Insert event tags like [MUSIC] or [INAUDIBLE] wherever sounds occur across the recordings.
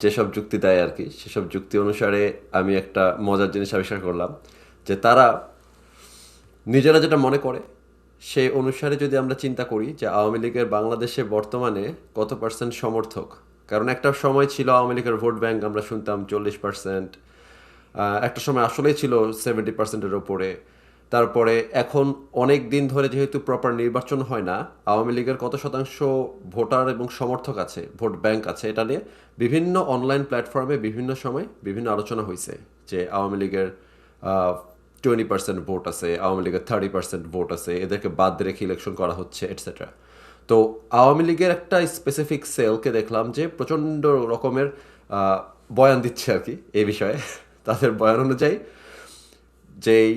যেসব যুক্তি দেয় আর কি, সেসব যুক্তি অনুসারে আমি একটা মজার জিনিস আবিষ্কার করলাম, যে তারা নিজেরা যেটা মনে করে, সেই অনুসারে যদি আমরা চিন্তা করি যে আওয়ামী লীগের বাংলাদেশে বর্তমানে কত পার্সেন্ট সমর্থক, কারণ একটা সময় ছিল আওয়ামী লীগের ভোট ব্যাংক আমরা শুনতাম চল্লিশ পার্সেন্ট একটা সময় আসলেই ছিল সেভেন্টি পার্সেন্টের ওপরে তারপরে এখন অনেক দিন ধরে যেহেতু প্রপার নির্বাচন হয় না, আওয়ামী লীগের কত শতাংশ ভোটার এবং সমর্থক আছে, ভোট ব্যাংক আছে, এটা নিয়ে বিভিন্ন অনলাইন প্ল্যাটফর্মে বিভিন্ন সময় বিভিন্ন আলোচনা হয়েছে যে আওয়ামী লীগের টোয়েন্টি পার্সেন্ট ভোট আছে, আওয়ামী লীগের থার্টি পার্সেন্ট ভোট আছে, এদেরকে বাদ রেখে ইলেকশন করা হচ্ছে এটসেট্রা তো আওয়ামী লীগের একটা স্পেসিফিক সেলকে দেখলাম যে প্রচণ্ড রকমের বয়ান দিচ্ছে আর কি এই বিষয়ে। [LAUGHS] তাদের বয়ান অনুযায়ী যেই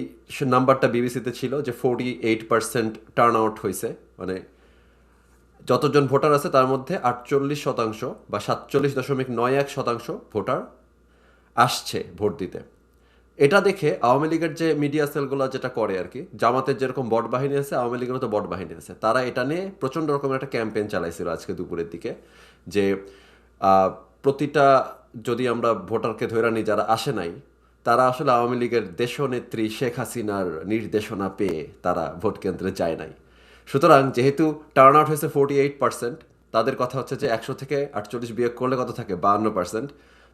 নাম্বারটা বিবিসিতে ছিল যে forty eight percent turn out হয়েছে মানে যতজন ভোটার আছে তার মধ্যে আটচল্লিশ শতাংশ বা সাতচল্লিশ দশমিক নয় এক শতাংশ ভোটার আসছে ভোট দিতে। এটা দেখে আওয়ামী লীগের যে মিডিয়া সেলগুলো যেটা করে আর কি, জামাতের যেরকম বট বাহিনী আছে, আওয়ামী লীগেরও তো বট বাহিনী আছে। তারা এটা নিয়ে প্রচণ্ড রকমের একটা ক্যাম্পেইন চালাইছিল আজকে দুপুরের দিকে যে প্রতিটা যদি আমরা ভোটারকে ধরে নিই যারা আসে নাই তারা আসলে আওয়ামী লীগের দেশনেত্রী শেখ হাসিনার নির্দেশনা পেয়ে তারা ভোট কেন্দ্রে যায় নাই। সুতরাং যেহেতু টার্ন আউট হয়েছে ফোর্টি এইট পার্সেন্ট তাদের কথা হচ্ছে যে একশো থেকে আটচল্লিশ বিয়োগ করলে কত থাকে? বাহান্ন পার্সেন্ট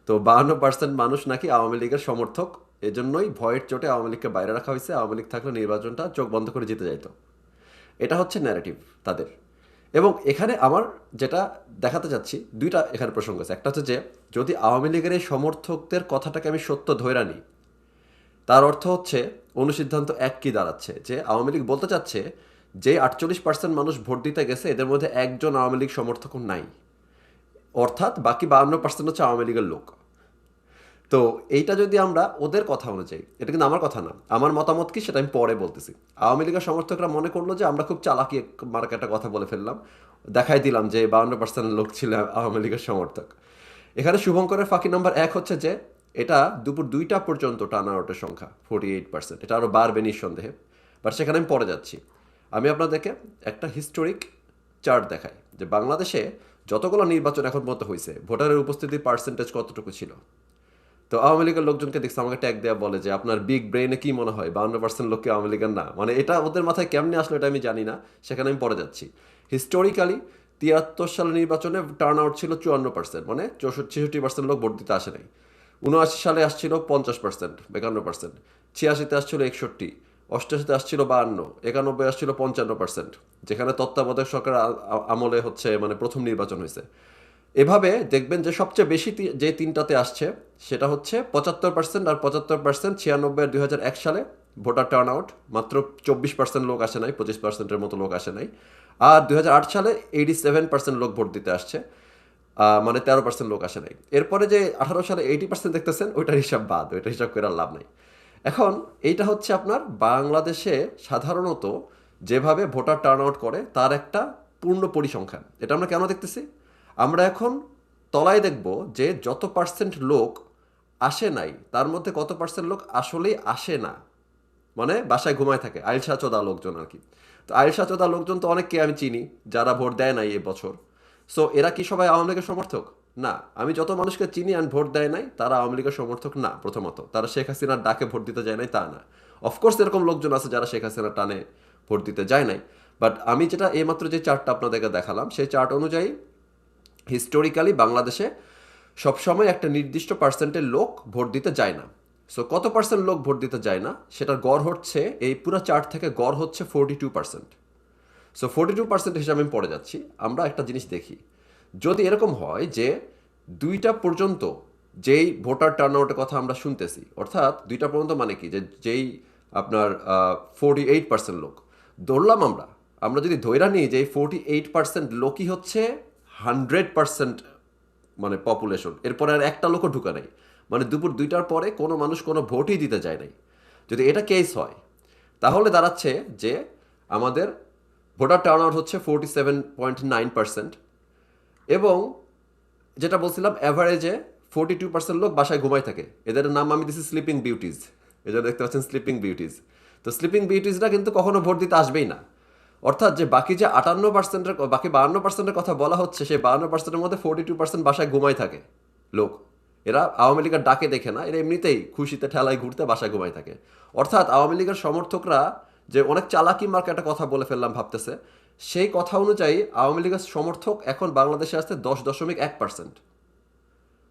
তো বাহান্ন পার্সেন্ট মানুষ নাকি আওয়ামী লীগের সমর্থক। এজন্যই ভয়ের চোটে আওয়ামী লীগকে বাইরে রাখা হয়েছে। আওয়ামী লীগ থাকলে নির্বাচনটা চোখ বন্ধ করে জিতে যাইতো। এটা হচ্ছে ন্যারেটিভ তাদের। এবং এখানে আমার যেটা দেখাতে চাচ্ছি, দুইটা এখানে প্রসঙ্গ আছে। একটা হচ্ছে যে, যদি আওয়ামী লীগের এই সমর্থকদের কথাটাকে আমি সত্য ধরে নিই তার অর্থ হচ্ছে অনুসিদ্ধান্ত এক কি দাঁড়াচ্ছে? যে আওয়ামী লীগ বলতে চাচ্ছে যে আটচল্লিশ পার্সেন্ট মানুষ ভোট দিতে গেছে, এদের মধ্যে একজন আওয়ামী লীগ সমর্থক নাই। অর্থাৎ বাকি বাহান্ন পার্সেন্ট হচ্ছে আওয়ামী লীগের লোক। তো এইটা যদি আমরা ওদের কথা অনুযায়ী, এটা কিন্তু আমার কথা না, আমার মতামত কি সেটা আমি পরে বলতেছি। আওয়ামী লীগের সমর্থকরা মনে করল যে আমরা খুব চালাকি মার্কা একটা কথা বলে ফেললাম, দেখাই দিলাম যে বাউন্ন পার্সেন্ট লোক ছিল আওয়ামী লীগের সমর্থক। এখানে শুভঙ্করের ফাঁকি নাম্বার এক হচ্ছে যে, এটা দুপুর দুইটা পর্যন্ত টার্ন আউটের সংখ্যা ফোর্টি এইট পার্সেন্ট এটা আরও বাড়বে নিঃসন্দেহে। বাট সেখানে আমি পরে যাচ্ছি। আমি আপনাদেরকে একটা হিস্টোরিক চার্ট দেখাই, যে বাংলাদেশে যতগুলো নির্বাচন এখন পর্যন্ত হয়েছে, ভোটারের উপস্থিতির পার্সেন্টেজ কতটুকু ছিল? তো আওয়ামী লীগের লোকজনকে দেখছি আমাকে ট্যাগ দেওয়া বলে যে, আপনার বিগ ব্রেনে কি মনে হয়? বাউন্ন পার্সেন্ট লোককে আওয়ামী লীগের না? মানে এটা ওদের মাথায় কেমনে আসলো এটা আমি জানি না, সেখানে আমি পরে যাচ্ছি। হিস্টোরিক্যালি তিয়াত্তর সালের নির্বাচনে টার্ন আউট ছিল চুয়ান্ন পার্সেন্ট মানে চৌষট্টি, ছেষট্টি পার্সেন্ট লোক ভোট দিতে আসে নাই। উনআশি সালে আসছিল পঞ্চাশ পার্সেন্ট একান্ন পার্সেন্ট ছিয়াশিতে আসছিল একষট্টি, অষ্টাশিতে আসছিল বাহান্ন, একানব্বই আসছিল পঞ্চান্ন পার্সেন্ট যেখানে তত্ত্বাবধায়ক সরকার আমলে হচ্ছে মানে প্রথম নির্বাচন হয়েছে। এভাবে দেখবেন যে সবচেয়ে বেশি যে তিনটাতে আসছে, সেটা হচ্ছে পঁচাত্তর পার্সেন্ট আর পঁচাত্তর পার্সেন্ট ছিয়ানব্বই দুই হাজার এক সালে ভোটার টার্ন আউট মাত্র চব্বিশ পার্সেন্ট লোক আসে নাই, পঁচিশ পার্সেন্টের মতো লোক আসে নাই। আর দুই হাজার আট সালে এইটি সেভেন পার্সেন্ট লোক ভোট দিতে আসছে মানে তেরো পার্সেন্ট লোক আসে নাই। এরপরে যে আঠারো সালে এইটি পার্সেন্ট দেখতেছেন, ওইটার হিসাব বাদ ওইটার হিসাব করে আর লাভ নাই। এখন এইটা হচ্ছে আপনার বাংলাদেশে সাধারণত যেভাবে ভোটার টার্ন আউট করে, তার একটা পূর্ণ পরিসংখ্যান। এটা আমরা কেন দেখতেছি? আমরা এখন তলায় দেখব যে যত পার্সেন্ট লোক আসে নাই, তার মধ্যে কত পার্সেন্ট লোক আসলেই আসে না। মানে বাসায় ঘুমায় থাকে আইলসা চোদা লোকজন আর কি। তো আইলসা চোদা লোকজন তো অনেককে আমি চিনি, যারা ভোট দেয় নাই এবছর। সো এরা কি সবাই আওয়ামী লীগের সমর্থক? না। আমি যত মানুষকে চিনি আর ভোট দেয় নাই, তারা আওয়ামী লীগের সমর্থক না, প্রথমত। তারা শেখ হাসিনার ডাকে ভোট দিতে যায় নাই, তা না। অফকোর্স এরকম লোকজন আছে যারা শেখ হাসিনার টানে ভোট দিতে যায় নাই। বাট আমি যেটা এইমাত্র যে চার্টটা আপনাদেরকে দেখালাম, সেই চার্ট অনুযায়ী হিস্টোরিক্যালি বাংলাদেশে সবসময় একটা নির্দিষ্ট পার্সেন্টের লোক ভোট দিতে যায় না। সো কত পার্সেন্ট লোক ভোট দিতে যায় না, সেটার গড় হচ্ছে, এই পুরো চার্ট থেকে গড় হচ্ছে forty two percent so forty two percent হিসাবে আমি পড়ে যাচ্ছি, আমরা একটা জিনিস দেখি। যদি এরকম হয় যে দুইটা পর্যন্ত যেই ভোটার টার্ন আউটের কথা আমরা শুনতেছি, অর্থাৎ দুইটা পর্যন্ত মানে কি? যে যেই আপনার ফোরটি এইট পার্সেন্ট লোক। ধরলাম আমরা আমরা যদি ধৈরা নিই যে এই ফোরটি এইট পার্সেন্ট লোকই হচ্ছে হান্ড্রেড পার্সেন্ট মানে পপুলেশন। এরপরে আর একটা লোকও ঢুকে নাই। মানে দুপুর দুইটার পরে কোনো মানুষ কোনো ভোটই দিতে যায় নাই। যদি এটা কেস হয়, তাহলে দাঁড়াচ্ছে যে আমাদের ভোটার টার্ন আউট হচ্ছে forty seven point nine percent এবং যেটা বলছিলাম অ্যাভারেজে ফোরটি টু পার্সেন্ট লোক বাসায় ঘুমাই থাকে। এদের নাম আমি দিছি স্লিপিং বিউটিজ এদের দেখতে পাচ্ছেন স্লিপিং বিউটিজ তো স্লিপিং বিউটিজরা কিন্তু কখনো ভোট দিতে আসবেই না। অর্থাৎ যে বাকি যে আটান্ন পার্সেন্টের বাকি বাহান্ন পার্সেন্টের কথা বলা হচ্ছে, সেই বাহান্ন পার্সেন্টের মধ্যে ফোর্টি টু পার্সেন্ট বাসায় ঘুমাই থাকে লোক। এরা আওয়ামী লীগের ডাকে দেখে না, এরা এমনিতেই খুশিতে ঠেলায় ঘুরতে বাসায় ঘুমাই থাকে। অর্থাৎ আওয়ামী লীগের সমর্থকরা যে অনেক চালাকি মার্কে একটা কথা বলে ফেললাম ভাবতেছে, সেই কথা অনুযায়ী আওয়ামী লীগের সমর্থক এখন বাংলাদেশে আসতে দশ দশমিক এক পার্সেন্ট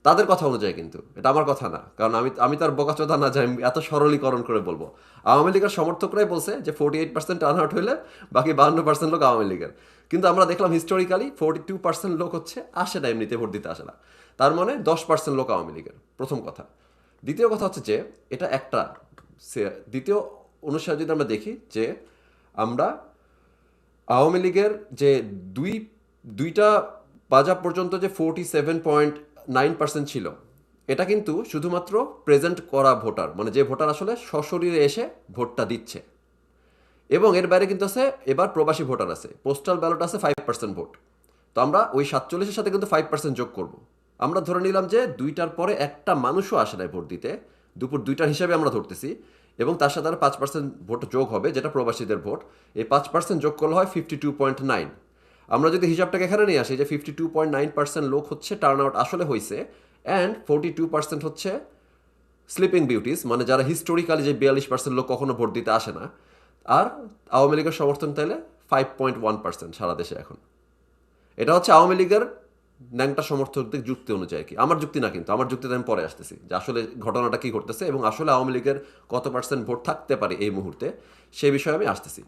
তাদের কথা অনুযায়ী কিন্তু, এটা আমার কথা না, কারণ আমি আমি তার বোকাচোদা না যাই এত সরলীকরণ করে বলব। আওয়ামী লীগের সমর্থকরাই বলছে যে forty eight percent turn out হইলে বাকি বাহান্ন পার্সেন্ট লোক আওয়ামী লীগের। কিন্তু আমরা দেখলাম হিস্টোরিক্যালি ফোর্টি টু পার্সেন্ট লোক হচ্ছে আসে না, এমনিতে ভোট দিতে আসে না। তার মানে দশ পার্সেন্ট লোক আওয়ামী লীগের, প্রথম কথা। দ্বিতীয় কথা হচ্ছে যে, এটা একটা দ্বিতীয় অনুসারে যদি আমরা দেখি যে, আমরা আওয়ামী লীগের যে দুই, দুইটা বাজা পর্যন্ত যে forty seven point nine percent ছিল এটা কিন্তু শুধুমাত্র প্রেজেন্ট করা ভোটার মানে যে ভোটার আসলে সশরীরে এসে ভোটটা দিচ্ছে। এবং এর বাইরে কিন্তু আছে, এবার প্রবাসী ভোটার আছে পোস্টাল ব্যালট আছে ফাইভ পার্সেন্ট ভোট তো আমরা ওই সাতচল্লিশের সাথে কিন্তু ফাইভ পার্সেন্ট যোগ করব। আমরা ধরে নিলাম যে দুইটার পরে একটা মানুষও আসে নাই ভোট দিতে, দুপুর দুইটার হিসাবে আমরা ধরতেছি, এবং তার সাথে আর পাঁচ পার্সেন্ট ভোট যোগ হবে, যেটা প্রবাসীদের ভোট। এই পাঁচ পার্সেন্ট যোগ করলে হয় ফিফটি টু পয়েন্ট নাইন আমরা যদি হিসাবটাকে এখানে নিয়ে আসি যে fifty two point nine percent লোক হচ্ছে টার্ন আউট আসলে হয়েছে অ্যান্ড ফোরটি টু পার্সেন্ট হচ্ছে স্লিপিং বিউটিস মানে যারা হিস্টোরিক্যালি যে বিয়াল্লিশ পার্সেন্ট লোক কখনো ভোট দিতে আসে না। আর আওয়ামী লীগের সমর্থন তাইলে ফাইভ পয়েন্ট ওয়ান পার্সেন্ট সারা দেশে এখন। এটা হচ্ছে আওয়ামী লীগের ন্যাংটা সমর্থকদের যুক্তি অনুযায়ী কি। আমার যুক্তি না কিন্তু, আমার যুক্তিতে আমি পরে আসতেছি। যে আসলে ঘটনাটা কি ঘটতেছে এবং আসলে আওয়ামী লীগের কত পার্সেন্ট ভোট থাকতে পারে এই মুহূর্তে, সে বিষয়ে আমি আসতেছি।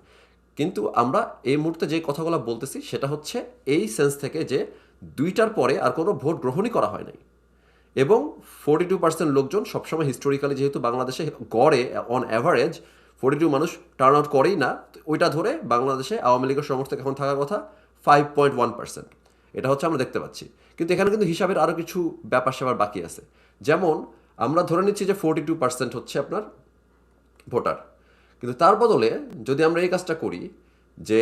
কিন্তু আমরা এই মুহূর্তে যে কথাগুলো বলতেছি, সেটা হচ্ছে এই সেন্স থেকে যে দুইটার পরে আর কোনো ভোট গ্রহণই করা হয় নাই। এবং ফোর্টি টু পার্সেন্ট লোকজন সবসময় হিস্টোরিক্যালি যেহেতু বাংলাদেশে গড়ে অন অ্যাভারেজ ফোর্টি টু মানুষ টার্ন আউট করেই না। ওইটা ধরে বাংলাদেশে আওয়ামী লীগের সমর্থক এখন থাকার কথা ফাইভ পয়েন্ট ওয়ান পার্সেন্ট এটা হচ্ছে আমরা দেখতে পাচ্ছি। কিন্তু এখানে কিন্তু হিসাবের আরও কিছু ব্যাপার স্যাপার বাকি আছে। যেমন, আমরা ধরে নিচ্ছি যে ফোর্টি টু পার্সেন্ট হচ্ছে আপনার ভোটার। কিন্তু তার বদলে যদি আমরা এই কাজটা করি যে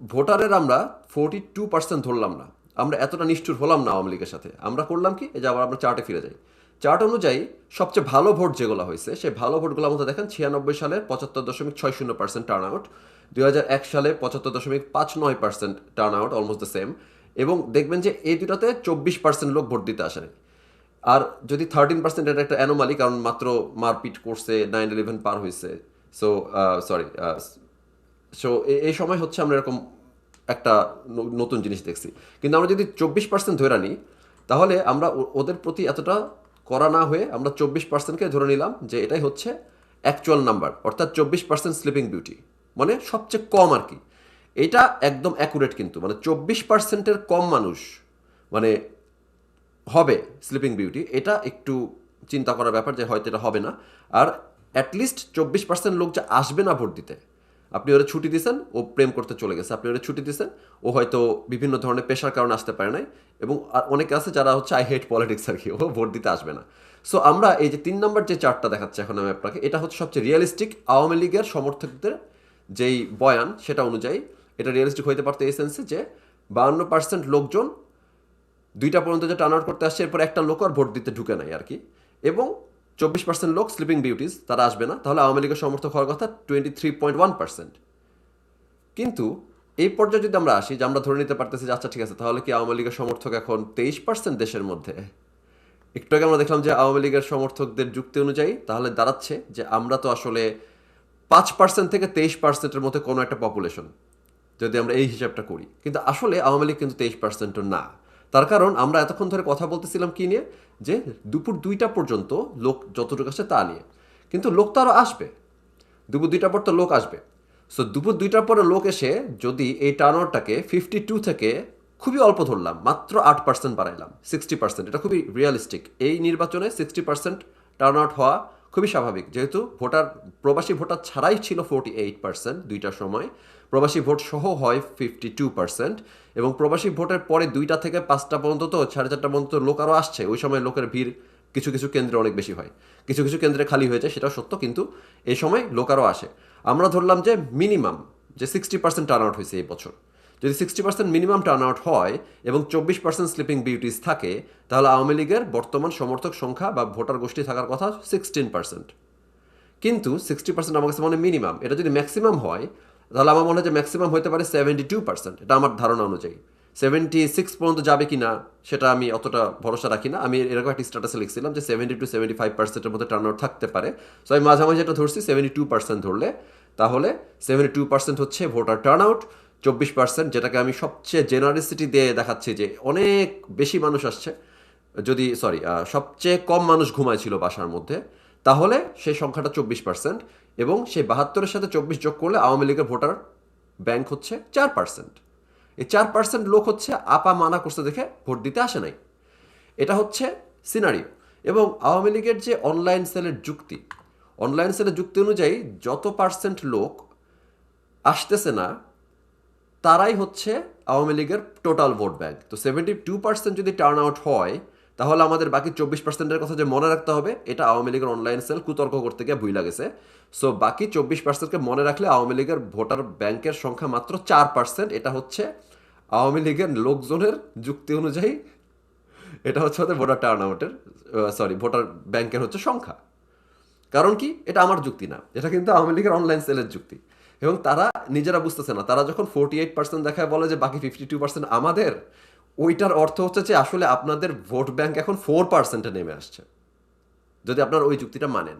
ভোটারের আমরা ফোর্টি টু পার্সেন্ট ধরলাম না আমরা এতটা নিষ্ঠুর হলাম না আওয়ামী লীগের সাথে। আমরা করলাম কি? যে আবার আমরা চার্টে ফিরে যাই। চার্ট অনুযায়ী সবচেয়ে ভালো ভোট যেগুলো হয়েছে, সেই ভালো ভোটগুলোর মধ্যে দেখেন ছিয়ানব্বই সালে পঁচাত্তর দশমিক ছয় শূন্য পার্সেন্ট টার্ন আউট দুই হাজার এক সালে পঁচাত্তর দশমিক পাঁচ নয় percent turn out almost the same এবং দেখবেন যে এই দুটাতে চব্বিশ পার্সেন্ট লোক ভোট দিতে আসে। নাই। আর যদি থার্টিন পার্সেন্ট এটা একটা অ্যানোমালি কারণ মাত্র মারপিট করছে নাইন ইলেভেন পার হয়েছে সো সরি সো এই সময় হচ্ছে আমরা এরকম একটা নতুন জিনিস দেখছি। কিন্তু আমরা যদি চব্বিশ পার্সেন্ট ধরে নিই, তাহলে আমরা ওদের প্রতি এতটা করা না হয়ে আমরা চব্বিশ পার্সেন্টকে ধরে নিলাম যে এটাই হচ্ছে অ্যাকচুয়াল নাম্বার অর্থাৎ চব্বিশ পার্সেন্ট স্লিপিং বিউটি মানে সবচেয়ে কম আর কি। এটা একদম অ্যাকুরেট কিন্তু মানে চব্বিশ পার্সেন্টের কম মানুষ মানে হবে স্লিপিং বিউটি এটা একটু চিন্তা করার ব্যাপার যে হয়তো এটা হবে না। আর অ্যাটলিস্ট চব্বিশ পার্সেন্ট লোক যে আসবে না ভোট দিতে আপনি ওরা ছুটি দিয়েছেন ও প্রেম করতে চলে গেছে। আপনি ওরা ছুটি দিয়েছেন ও হয়তো বিভিন্ন ধরনের পেশার কারণে আসতে পারে নাই। এবং আর অনেকে আছে যারা হচ্ছে আই হেট পলিটিক্স আর কি, ও ভোট দিতে আসবে না। সো আমরা এই যে তিন নম্বর যে চার্টটা দেখাচ্ছে এখন আমি আপনাকে, এটা হচ্ছে সবচেয়ে রিয়েলিস্টিক আওয়ামী লীগের সমর্থকদের যেই বয়ান, সেটা অনুযায়ী, এটা রিয়েলিস্টিক হইতে পারতো এই সেন্সে যে বাউন্ন পার্সেন্ট লোকজন দুইটা পর্যন্ত যে টার্ন আউট করতে আসছে, এরপর একটা লোক আর ভোট দিতে ঢুকে নাই আর কি। এবং চব্বিশ পার্সেন্ট লোক স্লিপিং বিউটিস তারা আসবে না। তাহলে আওয়ামী লীগের সমর্থক হওয়ার কথা twenty three point one percent কিন্তু এই পর্যায়ে যদি আমরা আসি, যে আমরা ধরে নিতে পারতেছি যে আচ্ছা ঠিক আছে, তাহলে কি আওয়ামী লীগের সমর্থক এখন তেইশ পার্সেন্ট দেশের মধ্যে? একটু আগে আমরা দেখলাম যে আওয়ামী লীগের সমর্থকদের যুক্তি অনুযায়ী তাহলে দাঁড়াচ্ছে যে আমরা তো আসলে পাঁচ পার্সেন্ট থেকে তেইশ পার্সেন্টের মধ্যে কোনো একটা পপুলেশন যদি আমরা এই হিসাবটা করি। কিন্তু আসলে আওয়ামী লীগ কিন্তু তেইশ পার্সেন্টও না। তার কারণ আমরা এতক্ষণ ধরে কথা বলতেছিলাম কি নিয়ে? যে দুপুর দুইটা পর্যন্ত লোক যতটুকু আসে তা নিয়ে। কিন্তু লোক তো আরও আসবে। দুপুর দুইটার পর তো লোক আসবে। সো দুপুর দুইটার পরে লোক এসে যদি এই টার্নআউটটাকে ফিফটি টু থেকে খুবই অল্প ধরলাম, মাত্র আট পার্সেন্ট বাড়াইলাম সিক্সটি পার্সেন্ট এটা খুবই রিয়ালিস্টিক এই নির্বাচনে সিক্সটি পার্সেন্ট টার্ন আউট হওয়া খুবই স্বাভাবিক। যেহেতু ভোটার, প্রবাসী ভোটার ছাড়াই ছিল ফোর্টি এইট পার্সেন্ট দুইটার সময়, প্রবাসী ভোট সহ হয় ফিফটি টু পার্সেন্ট এবং প্রবাসী ভোটের পরে দুইটা থেকে পাঁচটা পর্যন্ত তো সাড়ে চারটা পর্যন্ত লোক আরও আসছে, ওই সময় লোকের ভিড় কিছু কিছু কেন্দ্রে অনেক বেশি হয়। কিছু কিছু কেন্দ্রে খালি হয়ে যায় সেটা সত্য, কিন্তু এই সময় লোক আরও আসে। আমরা ধরলাম যে মিনিমাম যে সিক্সটি পার্সেন্ট টার্ন আউট হয়েছে এই বছর। যদি sixty percent minimum turn out হয় এবং চব্বিশ পার্সেন্ট স্লিপিং বিউটিস থাকে, তাহলে আওয়ামী লীগের বর্তমান সমর্থক সংখ্যা বা ভোটার গোষ্ঠী থাকার কথা সিক্সটিন পার্সেন্ট কিন্তু সিক্সটি পার্সেন্ট আমার কাছে মনে মিনিমাম এটা যদি ম্যাক্সিমাম হয়, তাহলে আমার মনে হয় যে ম্যাক্সিমাম হতে পারে সেভেন্টি টু পার্সেন্ট এটা আমার ধারণা অনুযায়ী। সেভেন্টি সিক্স পর্যন্ত যাবে কি না সেটা আমি অতটা ভরসা রাখি না। আমি এরকম একটা স্ট্যাটাসে লিখছিলাম যে সেভেন্টি টু সেভেন্টি ফাইভ পার্সেন্টের মধ্যে টার্ন আউট থাকতে পারে। সো আমি মাঝামাঝি এটা ধরছি সেভেন্টি টু পার্সেন্ট ধরলে, তাহলে সেভেন্টি টু পার্সেন্ট হচ্ছে ভোটার টার্ন আউট চব্বিশ পার্সেন্ট যেটাকে আমি সবচেয়ে জেনারেসিটি দিয়ে দেখাচ্ছি যে অনেক বেশি মানুষ আসছে। যদি সরি সবচেয়ে কম মানুষ ঘুমাইছিল বাসার মধ্যে, তাহলে সেই সংখ্যাটা চব্বিশ পার্সেন্ট এবং সেই বাহাত্তরের সাথে চব্বিশ যোগ করলে আওয়ামী লীগের ভোটার ব্যাংক হচ্ছে চার পার্সেন্ট এই চার পার্সেন্ট লোক হচ্ছে আপা মানা করছে দেখে ভোট দিতে আসে নাই। এটা হচ্ছে সিনারিও এবং আওয়ামী লীগের যে অনলাইন সেলের যুক্তি অনলাইন সেলের যুক্তি অনুযায়ী যত পার্সেন্ট লোক আসতেছে না তারাই হচ্ছে আওয়ামী লীগের টোটাল ভোট ব্যাংক তো সেভেন্টি টু পার্সেন্ট যদি টার্ন আউট হয়, তাহলে আমাদের বাকি চব্বিশ পার্সেন্টের কথা যে মনে রাখতে হবে, এটা আওয়ামী লীগের অনলাইন সেল কুতর্ক করতে গিয়ে ভুই লাগেছে সো বাকি চব্বিশ পার্সেন্টকে মনে রাখলে আওয়ামী লীগের ভোটার ব্যাংকের সংখ্যা মাত্র চার পার্সেন্ট এটা হচ্ছে আওয়ামী লীগের লোকজনের যুক্তি অনুযায়ী এটা হচ্ছে ওদের ভোটার টার্ন আউটের সরি ভোটার ব্যাংকের হচ্ছে সংখ্যা। কারণ কি? এটা আমার যুক্তি না। এটা কিন্তু আওয়ামী লীগের অনলাইন সেলের যুক্তি। এবং তারা নিজেরা বুঝতেছে না। তারা যখন ফোর্টি এইট পার্সেন্ট দেখায় বলে যে, বাকি ফিফটি টু পার্সেন্ট আমাদের, ওইটার অর্থ হচ্ছে যে, আসলে আপনাদের ভোট ব্যাংক এখন ফোর পার্সেন্টে নেমে আসছে। যদি আপনার ওই যুক্তিটা মানেন।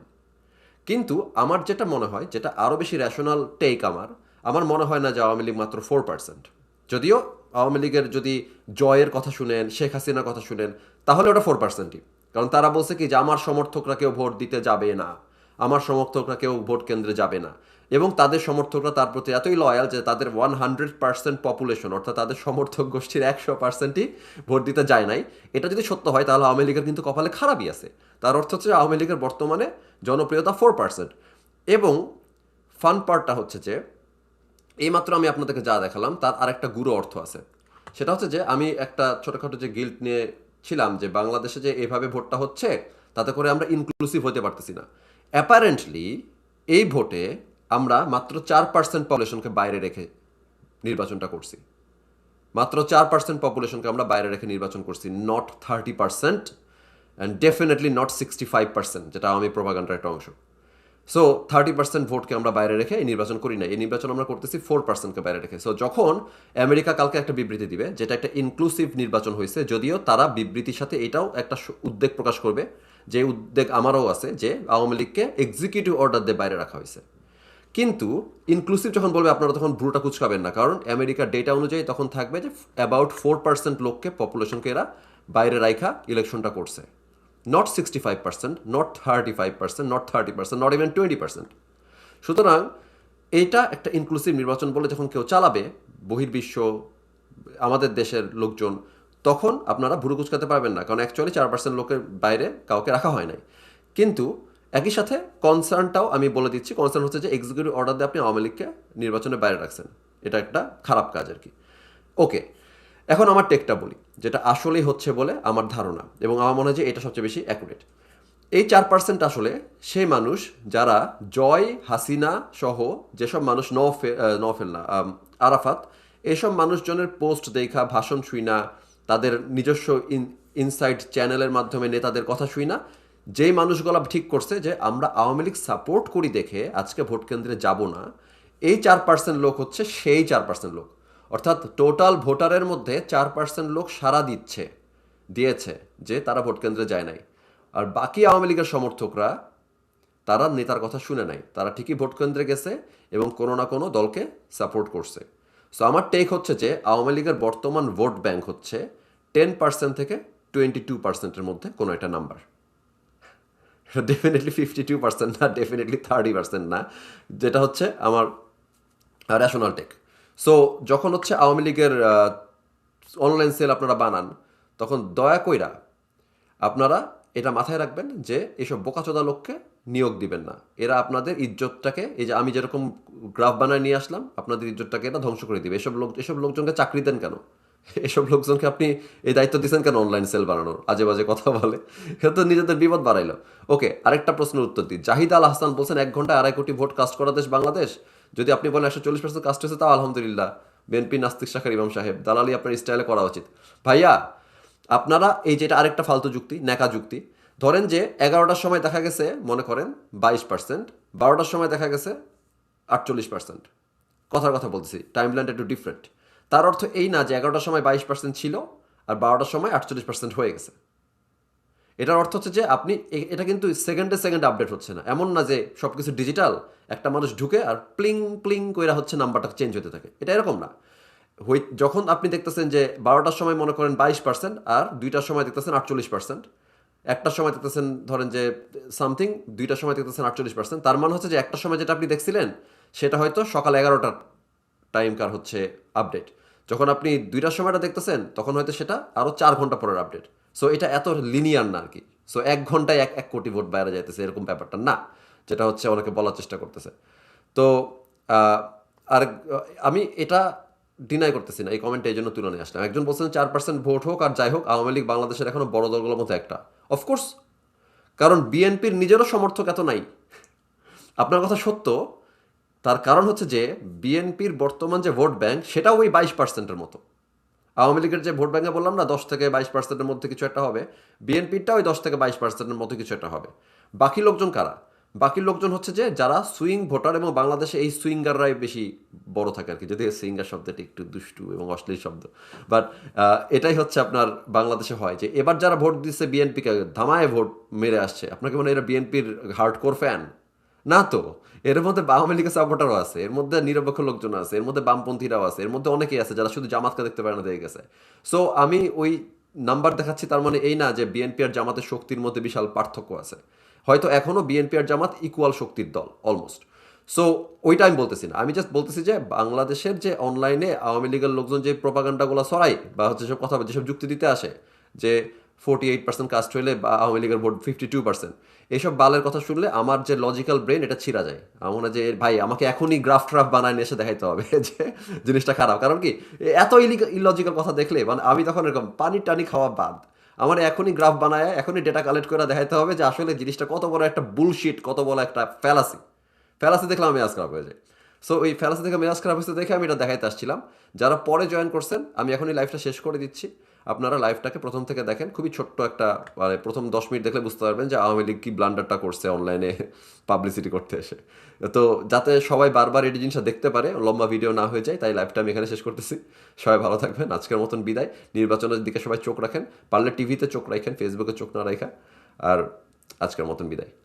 কিন্তু আমার যেটা মনে হয়, যেটা আরও বেশি রেশনাল টেক আমার আমার মনে হয় না যে আওয়ামী লীগ মাত্র ফোর পার্সেন্ট যদিও আওয়ামী লীগের যদি জয়ের কথা শুনেন, শেখ হাসিনার কথা শুনেন, তাহলে ওটা ফোর পার্সেন্টই কারণ তারা বলছে কি যে, আমার সমর্থকরা কেউ ভোট দিতে যাবে না। আমার সমর্থকরা কেউ ভোট কেন্দ্রে যাবে না। এবং তাদের সমর্থকরা তার প্রতি এতই লয়াল যে তাদের ওয়ান হান্ড্রেড পার্সেন্ট পপুলেশন অর্থাৎ তাদের সমর্থক গোষ্ঠীর একশো পার্সেন্টই ভোট দিতে যায় নাই। এটা যদি সত্য হয়, তাহলে আওয়ামী লীগের কিন্তু কপালে খারাপই আছে। তার অর্থ হচ্ছে আওয়ামী লীগের বর্তমানে জনপ্রিয়তা ফোর পার্সেন্ট এবং ফান পার্টটা হচ্ছে যে, এইমাত্র আমি আপনাদেরকে যা দেখালাম, তার আরেকটা গুরু অর্থ আছে। সেটা হচ্ছে যে আমি একটা ছোটোখাটো যে গিল্ট নিয়ে ছিলাম যে বাংলাদেশে যে এভাবে ভোটটা হচ্ছে, তাতে করে আমরা ইনক্লুসিভ হতে পারতেছি না। অ্যাপারেন্টলি এই ভোটে আমরা মাত্র চার পার্সেন্ট পপুলেশনকে বাইরে রেখে নির্বাচনটা করছি। মাত্র চার পার্সেন্ট পপুলেশনকে আমরা বাইরে রেখে নির্বাচন করছি not thirty percent and definitely not sixty five percent যেটা আমি প্রভাগান্ডার একটা অংশ। সো থার্টি পার্সেন্ট ভোটকে আমরা বাইরে রেখে এই নির্বাচন করি না এই নির্বাচন আমরা করতেছি ফোর পার্সেন্টকে বাইরে রেখে। সো যখন আমেরিকা কালকে একটা বিবৃতি দিবে, যেটা একটা ইনক্লুসিভ নির্বাচন হয়েছে যদিও তারা বিবৃতির সাথে এটাও একটা উদ্বেগ প্রকাশ করবে যে উদ্বেগ আমারও আছে যে আওয়ামী লীগকে এক্সিকিউটিভ অর্ডার দিয়ে বাইরে রাখা হয়েছে। কিন্তু ইনক্লুসিভ যখন বলবে, আপনারা তখন ভ্রুটা কুচকাবেন না। কারণ আমেরিকার ডেটা অনুযায়ী তখন থাকবে যে অ্যাবাউট ফোর পার্সেন্ট লোককে পপুলেশনকে এরা বাইরে রাখা ইলেকশনটা করছে। Not sixty five percent not thirty five percent not thirty percent not even twenty percent সুতরাং এইটা একটা ইনক্লুসিভ নির্বাচন বলে যখন কেউ চালাবে, বহির্বিশ্ব, আমাদের দেশের লোকজন তখন আপনারা ভুরু কুচকাতে পারবেন না, কারণ অ্যাকচুয়ালি চার পার্সেন্ট লোকের বাইরে কাউকে রাখা হয় নাই। কিন্তু একই সাথে কনসার্নটাও আমি বলে দিচ্ছি কনসার্ন হচ্ছে যে এক্সিকিউটিভ অর্ডার দিয়ে আপনি আওয়ামী লীগকে নির্বাচনের বাইরে রাখছেন। এটা একটা খারাপ কাজ আর কি। ওকে এখন আমার টেকটা বলি, যেটা আসলেই হচ্ছে বলে আমার ধারণা, এবং আমার মনে হয় যে এটা সবচেয়ে বেশি অ্যাকুরেট এই চার পার্সেন্ট আসলে সেই মানুষ যারা জয়, হাসিনা সহ যেসব মানুষ নফে নফেল না আরাফাত, এসব মানুষজনের পোস্ট দেখা, ভাষণ শুই না তাদের নিজস্ব ইনসাইড চ্যানেলের মাধ্যমে নেতাদের কথা শুই না। যেই মানুষগুলো ঠিক করছে যে, আমরা আওয়ামী লীগ সাপোর্ট করি দেখে আজকে ভোট কেন্দ্রে যাব না, এই চার পার্সেন্ট লোক হচ্ছে সেই চার পার্সেন্ট লোক। অর্থাৎ টোটাল ভোটারের মধ্যে চার পার্সেন্ট লোক সারা দিচ্ছে, দিয়েছে যে তারা ভোট কেন্দ্রে যায় নাই। আর বাকি আওয়ামী লীগের সমর্থকরা, তারা নেতার কথা শুনে নাই। তারা ঠিকই ভোট কেন্দ্রে গেছে এবং কোনো না কোনো দলকে সাপোর্ট করছে। সো আমার টেক হচ্ছে যে, আওয়ামী লীগের বর্তমান ভোট ব্যাংক হচ্ছে টেন পার্সেন্ট থেকে টোয়েন্টি টু পার্সেন্টের মধ্যে কোনো একটা number definitely fifty two percent না ডেফিনেটলি থার্টি পার্সেন্ট না, যেটা হচ্ছে আমার রেশনাল টেক সো যখন হচ্ছে আওয়ামী লীগের অনলাইন সেল আপনারা বানান, তখন দয়া কইরা আপনারা এটা মাথায় রাখবেন যে এসব বোকাচোদা লোককে নিয়োগ দিবেন না। এরা আপনাদের ইজ্জতটাকে, এই যে আমি যেরকম গ্রাফ বানায় নিয়ে আসলাম, আপনাদের ইজ্জতটাকে এটা ধ্বংস করে দিবে। এসব লোক, এসব লোকজনকে চাকরি দেন কেন? এসব লোকজনকে আপনি এই দায়িত্ব দিচ্ছেন কেন অনলাইন সেল বানানোর? আজে বাজে কথা বলে। তো নিজেদের বিপদ বাড়াইলো। ওকে, আরেকটা প্রশ্নের উত্তর দিই। জাহিদ আল হাসান বলছেন, এক ঘন্টায় আড়াই কোটি ভোট কাস্ট করা দেশ বাংলাদেশ? যদি আপনি বলেন একশো চল্লিশ পার্সেন্ট কাস্ট হয়েছে, তাও আলহামদুলিল্লাহ। বিএনপি নাস্তিক শাখার ইমাম সাহেব, দালালি আপনার স্টাইলে করা উচিত। ভাইয়া আপনারা এই যেটা আরেকটা ফালতু যুক্তি, ন্যাকা যুক্তি, ধরেন যে এগারোটার সময় দেখা গেছে, মনে করেন বাইশ পার্সেন্ট বারোটার সময় দেখা গেছে আটচল্লিশ পার্সেন্ট কথার কথা বলতেছি টাইম লাইনটা একটু ডিফারেন্ট তার অর্থ এই না যে এগারোটার সময় বাইশ পার্সেন্ট ছিল আর বারোটার সময় আটচল্লিশ পার্সেন্ট হয়ে গেছে। এটার অর্থ হচ্ছে যে আপনি এটা কিন্তু সেকেন্ডে সেকেন্ডে আপডেট হচ্ছে না। এমন না যে সব কিছু ডিজিটাল একটা মানুষ ঢুকে আর প্লিং প্লিং কইরা হচ্ছে নাম্বারটা চেঞ্জ হতে থাকে। এটা এরকম না। যখন আপনি দেখতেছেন যে বারোটার সময় মনে করেন বাইশ পার্সেন্ট আর দুইটার সময় দেখতেছেন আটচল্লিশ পার্সেন্ট, একটার সময় দেখতেছেন ধরেন যে সামথিং, দুইটার সময় দেখতেছেন আটচল্লিশ পার্সেন্ট, তার মানে হচ্ছে যে একটার সময় যেটা আপনি দেখছিলেন, সেটা হয়তো সকাল এগারোটার টাইম কার হচ্ছে আপডেট যখন আপনি দুইটার সময়টা দেখতেছেন, তখন হয়তো সেটা আরও চার ঘণ্টা পরের আপডেট সো এটা এত লিনিয়ার না আর কি সো এক ঘন্টায় এক এক কোটি ভোট বাইরে যাইতেছে, এরকম ব্যাপারটা না, যেটা হচ্ছে অনেকে বলার চেষ্টা করতেছে। তো আর আমি এটা ডিনাই করতেছি না, এই কমেন্টে এই জন্য তুলে নিয়ে আসলাম। একজন বলছেন চার পার্সেন্ট ভোট হোক আর যাই হোক, আওয়ামী লীগ বাংলাদেশের এখনও বড় দলগুলোর মধ্যে একটা। অফকোর্স কারণ বিএনপির নিজেরও সমর্থক এত নাই। আপনার কথা সত্য, তার কারণ হচ্ছে যে বিএনপির বর্তমান যে ভোট ব্যাংক, সেটাও ওই বাইশ পার্সেন্টের মতো। আওয়ামী লীগের যে ভোট ব্যাংকে বললাম না, দশ থেকে বাইশ পার্সেন্টের মধ্যে কিছু একটা হবে। বিএনপিরটা ওই দশ থেকে বাইশ পার্সেন্টের মতো কিছু একটা হবে। বাকি লোকজন কারা? বাকি লোকজন হচ্ছে যে যারা সুইং ভোটার এবং বাংলাদেশে এই সুইঙ্গাররাই বেশি বড় থাকে আর কি। যদি সুইঙ্গার শব্দটি একটু দুষ্টু এবং অশ্লীল শব্দ। বাট এটাই হচ্ছে আপনার বাংলাদেশে হয় যে এবার যারা ভোট দিচ্ছে বিএনপিকে ধামায় ভোট মেরে আসছে। আপনাকে মনে এরা বিএনপির হার্ডকোর ফ্যান না তো। এর মধ্যে আওয়ামী লীগের সাপোর্টারও আছে, এর মধ্যে নিরপেক্ষ লোকজন আছে, এর মধ্যে বামপন্থীরাও আছে, এর মধ্যে অনেকেই আছে যারা শুধু জামাতকে দেখতে পারে না, দেখে গেছে। সো আমি ওই নাম্বার দেখাচ্ছি, তার মানে এই না যে বিএনপি আর জামাতের শক্তির মধ্যে বিশাল পার্থক্য আছে। হয়তো এখনও বিএনপি আর জামাত ইকুয়াল শক্তির দল অলমোস্ট সো ওইটা আমি বলতেছি না। আমি জাস্ট বলতেছি যে, বাংলাদেশের যে অনলাইনে আওয়ামী লীগের লোকজন যে প্রপাগান্ডাগুলো ছড়ায় বা হচ্ছে যেসব কথা যেসব যুক্তি দিতে আসে, যে ফোর্টি এইট পার্সেন্ট কাস্ট হইলে বা আওয়ামী লীগের ভোট ফিফটি টু পার্সেন্ট এইসব বালের কথা শুনলে আমার যে লজিক্যাল ব্রেন এটা ছিঁড়া যায়। আমার মনে যে, ভাই, আমাকে এখনই গ্রাফ ট্রাফ বানায় নিয়ে এসে দেখাইতে হবে [LAUGHS] যে জিনিসটা খারাপ। কারণ কি, এত ইলজিক্যাল কথা দেখলে মানে আমি তখন এরকম পানি টানি খাওয়া বাদ। আমার এখনই গ্রাফ বানায়, এখনই ডেটা কালেক্ট করে দেখাইতে হবে যে আসলে জিনিসটা কত বড় একটা বুলশিট কত বড় একটা ফ্যালাসি ফ্যালাসি দেখলাম আমি আজ খারাপ হয়ে যায় সো ওই ফ্যালাসি থেকে মেজাজ খারাপ হয়েছে দেখে আমি এটা দেখাইতে আসছিলাম। যারা পরে জয়েন করছেন, আমি এখনই লাইফটা শেষ করে দিচ্ছি। আপনারা লাইফটাকে প্রথম থেকে দেখেন, খুবই ছোট্ট একটা মানে প্রথম দশ মিনিট দেখলে বুঝতে পারবেন যে আওয়ামী লীগ কি ব্লান্ডারটা করছে অনলাইনে পাবলিসিটি [LAUGHS] করতে এসে। তো যাতে সবাই বারবার এই জিনিসটা দেখতে পারে, লম্বা ভিডিও না হয়ে যায়, তাই লাইফটা আমি এখানে শেষ করতেছি। সবাই ভালো থাকবেন, আজকের মতন বিদায়। নির্বাচনের দিকে সবাই চোখ রাখেন, পারলে টিভিতে চোখ রাখেন ফেসবুকে চোখ না রাখা। আর আজকের মতন বিদায়।